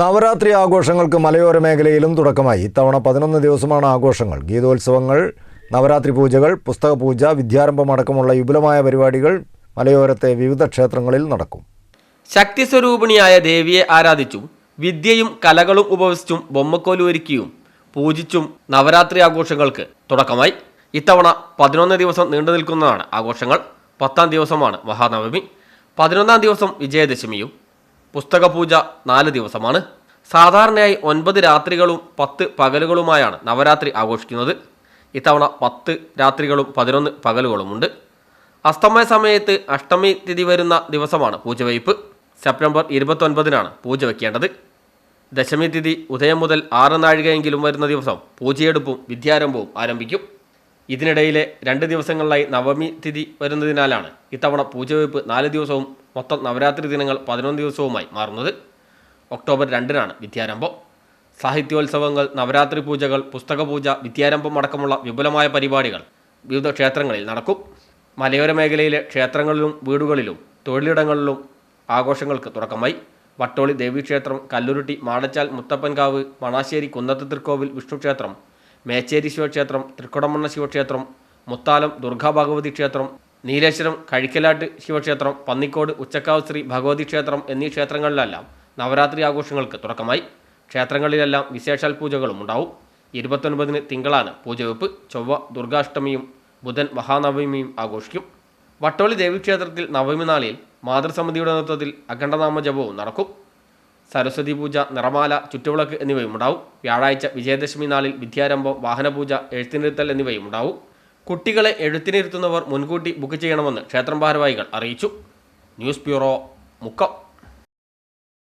നവരാത്രി ആഘോഷങ്ങൾക്ക് മലയോര മേഖലയിലും തുടക്കമായി. ഇത്തവണ പതിനൊന്ന് ദിവസമാണ് ആഘോഷങ്ങൾ. ഗീതോത്സവങ്ങൾ നവരാത്രി പൂജകൾ പുസ്തക പൂജ വിദ്യാരംഭം അടക്കമുള്ള വിപുലമായ പരിപാടികൾ മലയോരത്തെ വിവിധ ക്ഷേത്രങ്ങളിൽ നടക്കും. ശക്തി സ്വരൂപിണിയായ ദേവിയെ ആരാധിച്ചും വിദ്യയും കലകളും ഉപവസിച്ചും ബൊമ്മക്കോലൊരുക്കിയും പൂജിച്ചും നവരാത്രി ആഘോഷങ്ങൾക്ക് തുടക്കമായി. ഇത്തവണ പതിനൊന്ന് ദിവസം നീണ്ടു നിൽക്കുന്നതാണ് ആഘോഷങ്ങൾ. പത്താം ദിവസമാണ് മഹാനവമി. പതിനൊന്നാം ദിവസം വിജയദശമിയും പുസ്തക പൂജ നാല് ദിവസമാണ്. സാധാരണയായി ഒൻപത് രാത്രികളും പത്ത് പകലുകളുമായാണ് നവരാത്രി ആഘോഷിക്കുന്നത്. ഇത്തവണ പത്ത് രാത്രികളും പതിനൊന്ന് പകലുകളുമുണ്ട്. അസ്തമയ സമയത്ത് അഷ്ടമി തിഥി വരുന്ന ദിവസമാണ് പൂജവയ്പ് സെപ്റ്റംബർ ഇരുപത്തൊൻപതിനാണ് പൂജ വയ്ക്കേണ്ടത്. ദശമി തിഥി ഉദയം മുതൽ ആറ് നാഴികയെങ്കിലും വരുന്ന ദിവസം പൂജയെടുപ്പും വിദ്യാരംഭവും ആരംഭിക്കും. ഇതിനിടയിലെ രണ്ട് ദിവസങ്ങളിലായി നവമി തിഥി വരുന്നതിനാലാണ് ഇത്തവണ പൂജവയ്പ് നാല് ദിവസവും മൊത്തം നവരാത്രി ദിനങ്ങൾ പതിനൊന്ന് ദിവസവുമായി മാറുന്നത്. ഒക്ടോബർ രണ്ടിനാണ് വിദ്യാരംഭം. സാഹിത്യോത്സവങ്ങൾ നവരാത്രി പൂജകൾ പുസ്തക പൂജ വിദ്യാരംഭം അടക്കമുള്ള വിപുലമായ പരിപാടികൾ വിവിധ ക്ഷേത്രങ്ങളിൽ നടക്കും. മലയോര മേഖലയിലെ ക്ഷേത്രങ്ങളിലും വീടുകളിലും തൊഴിലിടങ്ങളിലും ആഘോഷങ്ങൾക്ക് തുടക്കമായി. വട്ടോളി ദേവീക്ഷേത്രം കല്ലുരുട്ടി മാടച്ചാൽ മുത്തപ്പൻകാവ് മണാശ്ശേരി കുന്നത്ത് തൃക്കോവിൽ വിഷ്ണുക്ഷേത്രം മേച്ചേരി ശിവക്ഷേത്രം തൃക്കുടമണ്ണ ശിവക്ഷേത്രം മുത്താലം ദുർഗാ ഭഗവതി ക്ഷേത്രം നീലേശ്വരം കഴിക്കലാട്ട് ശിവക്ഷേത്രം പന്നിക്കോട് ഉച്ചക്കാവ് ശ്രീ ഭഗവതി ക്ഷേത്രം എന്നീ ക്ഷേത്രങ്ങളിലെല്ലാം നവരാത്രി ആഘോഷങ്ങൾക്ക് തുടക്കമായി. ക്ഷേത്രങ്ങളിലെല്ലാം വിശേഷാൽ പൂജകളും ഉണ്ടാവും. ഇരുപത്തൊൻപതിന് തിങ്കളാണ് പൂജവെപ്പ്. ചൊവ്വ ദുർഗാഷ്ടമിയും ബുധൻ മഹാനവമിയും ആഘോഷിക്കും. വട്ടോളി ദേവീക്ഷേത്രത്തിൽ നവമി നാളിൽ മാതൃസമിതിയുടെ നേതൃത്വത്തിൽ അഖണ്ഡനാമ ജപവും നടക്കും. സരസ്വതി പൂജ നിറമാല ചുറ്റുവിളക്ക് എന്നിവയും ഉണ്ടാവും. വ്യാഴാഴ്ച വിജയദശമി നാളിൽ വിദ്യാരംഭം വാഹനപൂജ എഴുത്തിനിരുത്തൽ എന്നിവയും ഉണ്ടാവും. കുട്ടികളെ എഴുത്തിനിരുത്തുന്നവർ മുൻകൂട്ടി ബുക്ക് ചെയ്യണമെന്ന് ക്ഷേത്രം ഭാരവാഹികൾ അറിയിച്ചു. News bureau Mukkam.